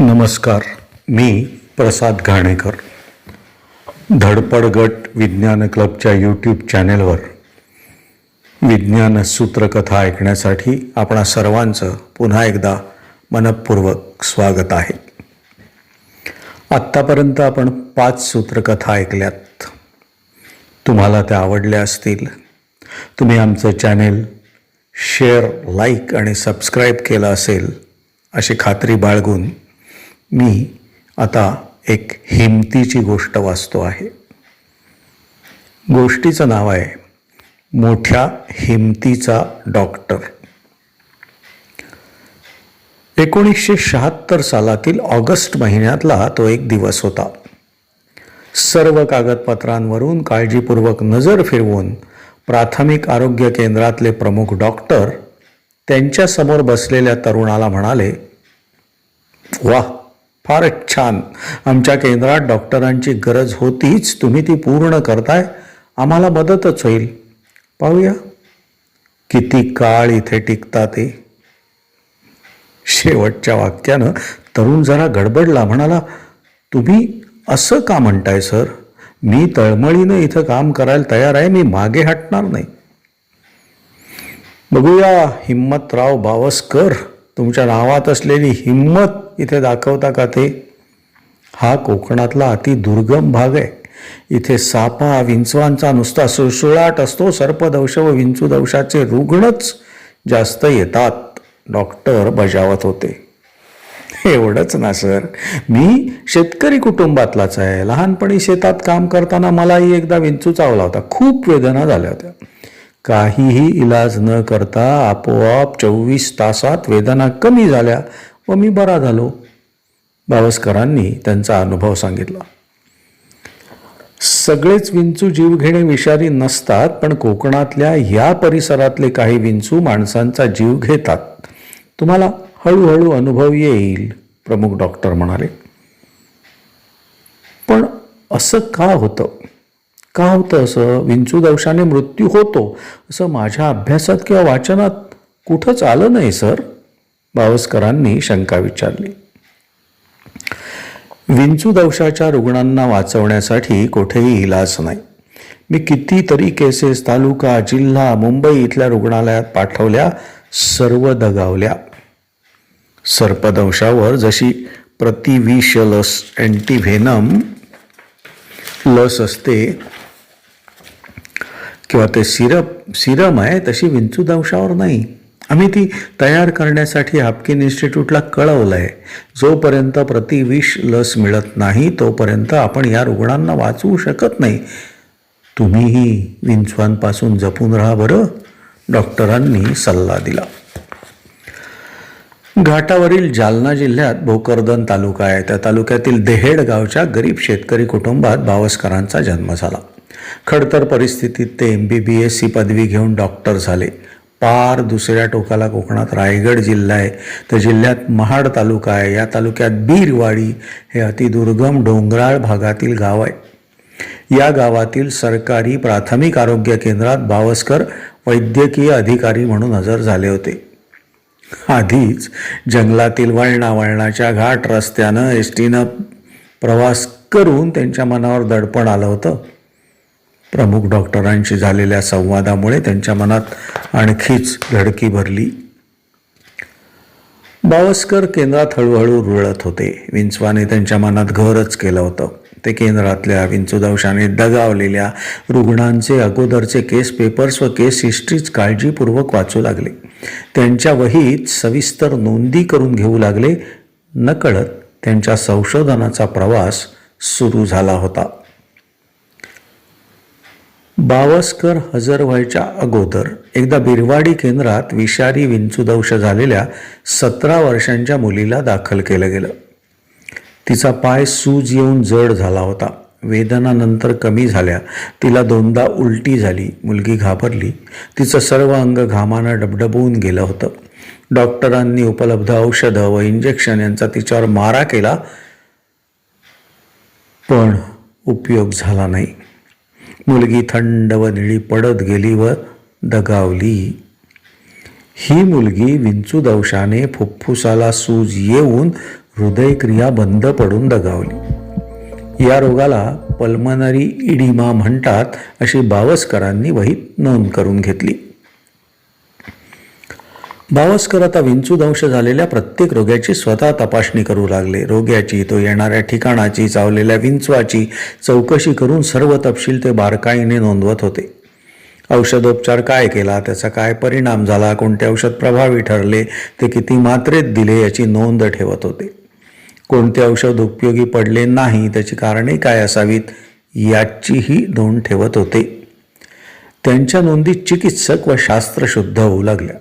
नमस्कार मी प्रसाद घाणेकर. धडपड गट विज्ञान क्लबच्या यूट्यूब चॅनेलवर विज्ञान सूत्रकथा ऐकण्यासाठी आपणा सर्वांचं पुन्हा एकदा मनपूर्वक स्वागत आहे. आत्तापर्यंत आपण पाच सूत्रकथा ऐकल्यात. तुम्हाला त्या आवडल्या असतील. तुम्ही आमचं चॅनेल शेअर लाईक आणि सबस्क्राईब केलं असेल अशी खात्री बाळगून मी आता एक हिमतीची गोष्ट वाचतो आहे. गोष्टीचं नाव आहे मोठ्या हिमतीचा डॉक्टर. एकोणीसशे शहात्तर सालातील ऑगस्ट महिन्यातला तो एक दिवस होता. सर्व कागदपत्रांवरून काळजीपूर्वक नजर फिरवून प्राथमिक आरोग्य केंद्रातले प्रमुख डॉक्टर त्यांच्यासमोर बसलेल्या तरुणाला म्हणाले वाह फारच छान. आमच्या केंद्रात डॉक्टरांची गरज होतीच. तुम्ही ती पूर्ण करताय. आम्हाला मदतच होईल. पाहूया. किती काळ इथे टिकता ते. शेवटच्या वाक्यानं तरुण जरा गडबडला. म्हणाला तुम्ही असं का म्हणताय सर? मी तळमळीनं इथं काम करायला तयार आहे. मी मागे हटणार नाही. बघूया हिम्मतराव बावस्कर. तुमच्या नावात असलेली हिंमत इथे दाखवता का ते? हा कोकणातला अति दुर्गम भाग आहे. इथे सापा विंचवांचा नुसता सुळसुळाट असतो. सर्पदंश व विंचूदंशाचे रुग्णच जास्त येतात. डॉक्टर बजावत होते. एवढंच ना सर. मी शेतकरी कुटुंबातलाच आहे. लहानपणी शेतात काम करताना मलाही एकदा विंचू चावला होता. खूप वेदना झाल्या होत्या. काहीही इलाज न करता आपोआप चोवीस तासात वेदना कमी झाल्या व मी बरा झालो. भावस्करांनी त्यांचा अनुभव सांगितला. सगळेच विंचू जीवघेणे विषारी नसतात पण कोकणातल्या या परिसरातले काही विंचू माणसांचा जीव घेतात. तुम्हाला हळूहळू अनुभव येईल प्रमुख डॉक्टर म्हणाले. पण असं का होतं? का होतं असं? विंचू दंशाने मृत्यू होतो असं माझ्या अभ्यासात किंवा वाचनात कुठंच आलं नाही सर? बावस्करांनी शंका विचारली. विंचू दंशाच्या रुग्णांना वाचवण्यासाठी कुठेही इलाज नाही. मी कितीतरी केसेस तालुका जिल्हा मुंबई इथल्या रुग्णालयात पाठवल्या सर्व दगावल्या. सर्पदंशावर जशी प्रतिविष लस अँटीव्हेनम लस असते किंवा ते सिरप सिरम आहे तशी विंचूदंशावर नाही. आम्ही ती तयार करण्यासाठी हापकिन इन्स्टिट्यूटला कळवलं आहे जोपर्यंत प्रतिविष लस मिळत नाही तोपर्यंत आपण या रुग्णांना वाचवू शकत नाही. तुम्हीही विंचवांपासून जपून राहा बरं डॉक्टरांनी सल्ला दिला. घाटावरील जालना जिल्ह्यात भोकरदन तालुका आहे. त्या तालुक्यातील देहेड गावच्या गरीब शेतकरी कुटुंबात बावस्करांचा जन्म झाला. खडतर परिस्थितीत ते M B B S C पदवी घेऊन डॉक्टर झाले. पार दुसऱ्या टोकाला कोकणात रायगड जिल्हा आहे. तर जिल्ह्यात महाड तालुका आहे. या तालुक्यात बीरवाडी हे अतिदुर्गम डोंगराळ भागातील गाव आहे. या गावातील सरकारी प्राथमिक आरोग्य केंद्रात बावस्कर वैद्यकीय अधिकारी म्हणून हजर झाले होते. आधीच जंगलातील वळणा वळणाच्या घाट रस्त्यानं एस टीनं प्रवास करून त्यांच्या मनावर दडपण आलं होतं. प्रमुख डॉक्टरांशी झालेल्या संवादामुळे त्यांच्या मनात आणखीच धडकी भरली. बावस्कर केंद्रात हळूहळू रुळत होते. विंचवाने त्यांच्या मनात घरच केलं होतं. ते केंद्रातल्या विंचुदंशाने दगावलेल्या रुग्णांचे अगोदरचे केस पेपर्स व केस हिस्ट्रीज काळजीपूर्वक वाचू लागले. त्यांच्या वहीत सविस्तर नोंदी करून घेऊ लागले. नकळत त्यांच्या संशोधनाचा प्रवास सुरू झाला होता. बावस्कर हजर व्हायच्या अगोदर एकदा बिरवाडी केंद्रात विषारी विंचूदंश झालेल्या सतरा वर्षांच्या मुलीला दाखल केलं गेलं. तिचा पाय सूज येऊन जड झाला होता. वेदना नंतर कमी झाल्या. तिला दोनदा उलटी झाली. मुलगी घाबरली. तिचं सर्व अंग घामानं डबडबून गेलं होतं. डॉक्टरांनी उपलब्ध औषधं व इंजेक्शन यांचा तिच्यावर मारा केला पण उपयोग झाला नाही. मुलगी थंड व निळी पडत गेली व दगावली. ही मुलगी विंचूदंशाने फुफ्फुसाला सूज येऊन हृदयक्रिया बंद पडून दगावली. या रोगाला पल्मनरी इडिमा म्हणतात अशी बावस्करांनी वहीत नोंद करून घेतली. बावस्कर आता विंचूदंश झालेल्या प्रत्येक रोग्याची स्वतः तपासणी करू लागले. रोग्याची तो येणाऱ्या ठिकाणाची चावलेल्या विंचवाची चौकशी करून सर्व तपशील ते बारकाईने नोंदवत होते. औषधोपचार काय केला त्याचा काय परिणाम झाला कोणते औषध प्रभावी ठरले ते किती मात्रेत दिले याची नोंद ठेवत होते. कोणते औषध उपयोगी पडले नाही त्याची कारणे काय असावीत याचीही नोंद ठेवत होते. त्यांच्या नोंदीत चिकित्सक व शास्त्रशुद्ध होऊ लागल्या.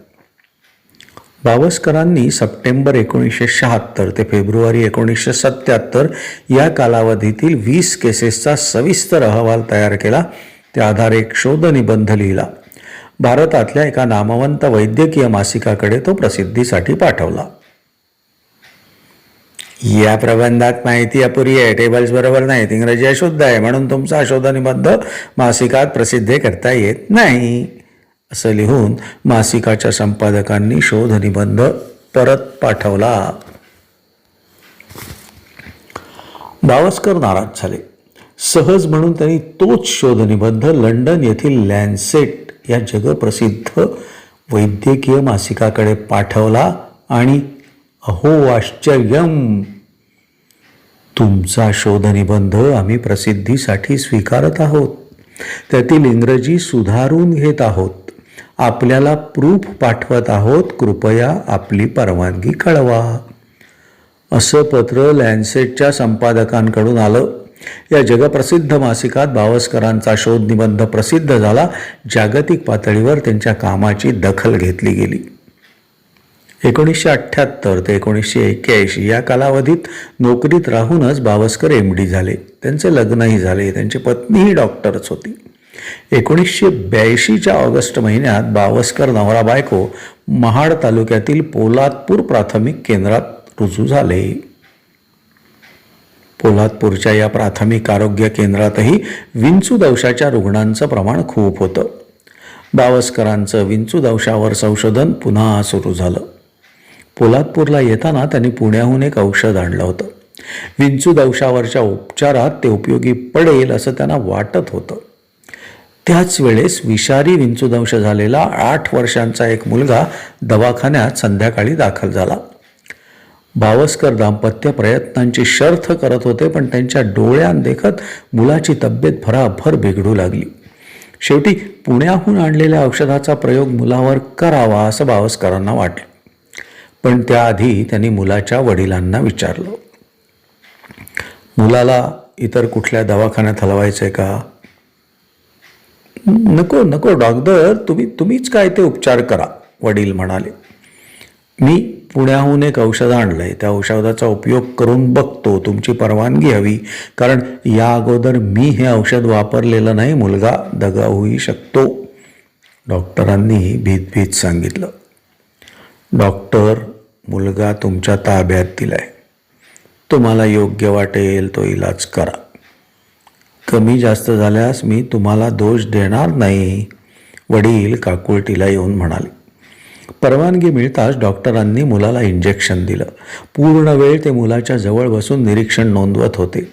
बावस्करांनी सप्टेंबर एकोणीसशे शहात्तर ते फेब्रुवारी एकोणीसशे सत्याहत्तर या कालावधीतील वीस केसेसचा सविस्तर अहवाल तयार केला. त्या आधारे एक शोधनिबंध लिहिला. भारतातल्या एका नामवंत वैद्यकीय मासिकाकडे तो प्रसिद्धीसाठी पाठवला. या प्रबंधात माहिती अपुरी आहे. टेबल्स बरोबर नाहीत. इंग्रजी अशुद्ध आहे. म्हणून तुमचा शोधनिबंध मासिकात प्रसिद्ध करता येत नाही. असं लिहून मासिकाच्या संपादकांनी शोधनिबंध परत पाठवला. गावस्कर नाराज झाले. सहज म्हणून त्यांनी तोच शोधनिबंध लंडन येथील लॅन्सेट या जगप्रसिद्ध वैद्यकीय मासिकाकडे पाठवला आणि अहो आश्चर्यम! तुमचा शोधनिबंध आम्ही प्रसिद्धीसाठी स्वीकारत आहोत. त्यातील इंग्रजी सुधारून घेत आहोत. आपल्याला प्रूफ पाठवत आहोत कृपया आपली परवानगी कळवा. असं पत्र लॅन्सेटच्या संपादकांकडून आलं. या जगप्रसिद्ध मासिकात बावस्करांचा शोध निबंध प्रसिद्ध झाला. जागतिक पातळीवर त्यांच्या कामाची दखल घेतली गेली. एकोणीसशे अठ्ठ्याहत्तर ते एकोणीसशे एक्क्याऐंशी या कालावधीत नोकरीत राहूनच बावस्कर एम डी झाले. त्यांचे लग्नही झाले. त्यांची पत्नीही डॉक्टरच होती. एकोणीसशे ब्याऐंशीच्या ऑगस्ट महिन्यात बावस्कर नवरा बायको महाड तालुक्यातील पोलादपूर प्राथमिक केंद्रात रुजू झाले. पोलादपूरच्या या प्राथमिक आरोग्य केंद्रातही विंचू दंशाच्या रुग्णांचं प्रमाण खूप होतं. बावस्करांचं विंचू दंशावर संशोधन पुन्हा सुरू झालं. पोलादपूरला येताना त्यांनी पुण्याहून एक औषध आणलं होतं. विंचू दंशावरच्या उपचारात ते उपयोगी पडेल असं त्यांना वाटत होतं. त्याच वेळेस विषारी विंचुदंश झालेला आठ वर्षांचा एक मुलगा दवाखान्यात संध्याकाळी दाखल झाला. भावस्कर दाम्पत्य प्रयत्नांची शर्थ करत होते पण त्यांच्या डोळ्यांदेखत मुलाची तब्येत भराभर बिघडू लागली. शेवटी पुण्याहून आणलेल्या औषधाचा प्रयोग मुलावर करावा असं भावस्करांना वाटलं. पण त्याआधी त्यांनी मुलाच्या वडिलांना विचारलं मुलाला इतर कुठल्या दवाखान्यात हलवायचं आहे का? नको नको डॉक्टर तुम्ही तुम्हीच काय ते उपचार करा वडील म्हणाले. मी पुण्याहून एक औषध आणलं आहे त्या औषधाचा उपयोग करून बघतो तुमची परवानगी हवी कारण या अगोदर मी हे औषध वापरलेलं नाही मुलगा दगा होऊ शकतो. डॉक्टरांनी भीत भीत सांगितलं. डॉक्टर मुलगा तुमच्या ताब्यात दिला आहे तुम्हाला योग्य वाटेल तो इलाज करा. कमी जास्त झाल्यास मी तुम्हाला दोष देणार नाही. वडील काकुळटीला येऊन म्हणाले. परवानगी मिळताच डॉक्टरांनी मुलाला इंजेक्शन दिलं. पूर्ण वेळ ते मुलाच्या जवळ बसून निरीक्षण नोंदवत होते.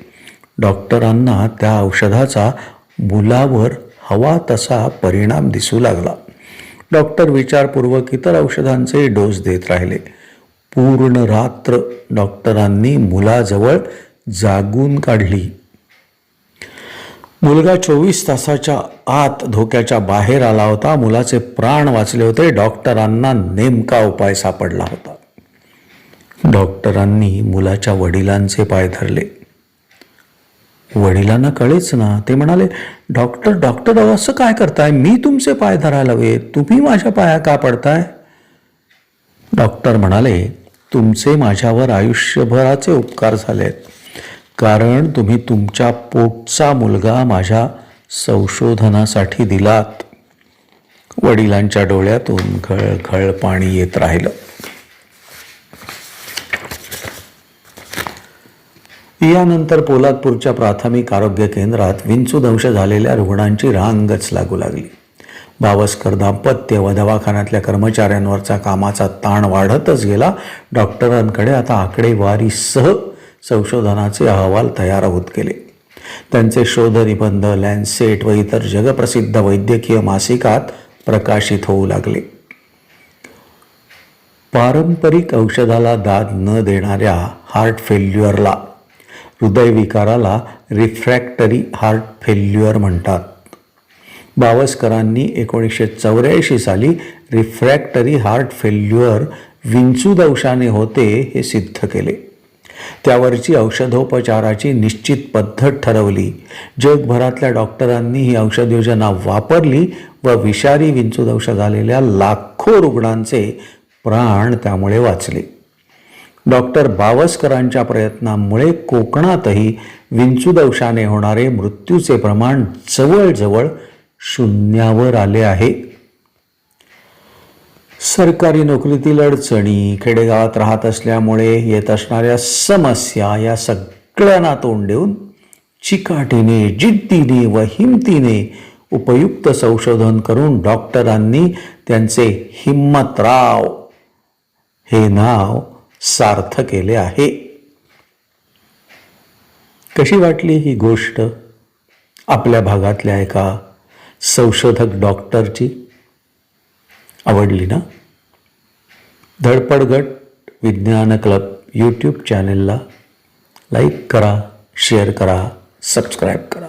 डॉक्टरांना त्या औषधाचा मुलावर हवा तसा परिणाम दिसू लागला. डॉक्टर विचारपूर्वक इतर औषधांचे डोस देत राहिले. पूर्ण रात्र डॉक्टरांनी मुलाजवळ जागून काढली. मुलगा चोवीस तासाच्या आत धोक्याच्या बाहेर आला होता. मुलाचे प्राण वाचले होते. डॉक्टरांना नेमका उपाय सापडला होता. डॉक्टरांनी मुलाच्या वडिलांचे पाय धरले. वडिलांना कळेच ना. ते म्हणाले डॉक्टर डॉक्टर असं काय करताय? मी तुमचे पाय धरायला हवे तुम्ही माझ्या पाया का पडताय? डॉक्टर म्हणाले तुमचे माझ्यावर आयुष्यभराचे उपकार झालेत. कारण तुम्ही तुमच्या पोटचा मुलगा माझ्या संशोधनासाठी दिलात. वडिलांच्या डोळ्यातून खळखळ पाणी येत राहिलं. यानंतर पोलादपूरच्या प्राथमिक आरोग्य केंद्रात विंचूदंश झालेल्या रुग्णांची रांगच लागू लागली. भावस्कर दाम्पत्य व दवाखान्यातल्या कर्मचाऱ्यांवरचा कामाचा ताण वाढतच गेला. डॉक्टरांकडे आता आकडेवारीसह संशोधनाचे अहवाल तयार होत गेले. त्यांचे शोधनिबंध लॅन्सेट व इतर जगप्रसिद्ध वैद्यकीय मासिकात प्रकाशित होऊ लागले. पारंपरिक औषधाला दाद न देणाऱ्या हार्ट फेल्युअरला हृदयविकाराला रिफ्रॅक्टरी हार्ट फेल्युअर म्हणतात. बावस्करांनी एकोणीसशे चौऱ्याऐंशी साली रिफ्रॅक्टरी हार्ट फेल्युअर विंचूदंशाने होते हे सिद्ध केले. त्यावरची औषधोपचाराची निश्चित पद्धत ठरवली. जगभरातल्या डॉक्टरांनी ही औषध योजना वापरली व विषारी विंचूदंश झालेल्या लाखो रुग्णांचे प्राण त्यामुळे वाचले. डॉक्टर बावस्करांच्या प्रयत्नांमुळे कोकणातही विंचूदंशाने होणारे मृत्यूचे प्रमाण जवळजवळ शून्यावर आले आहे. सरकारी नोकरीतील अडचणी खेडेगावात राहत असल्यामुळे येत असणाऱ्या समस्या या सगळ्यांना तोंड देऊन चिकाटीने जिद्दीने व हिमतीने उपयुक्त संशोधन करून डॉक्टरांनी त्यांचे हिम्मतराव हे नाव सार्थ केले आहे. कशी वाटली ही गोष्ट? आपल्या भागातल्या एका संशोधक डॉक्टरची? आवडली ना? धडपडगट विज्ञान क्लब यूट्यूब चॅनेलला लाईक करा शेअर करा सबस्क्राईब करा.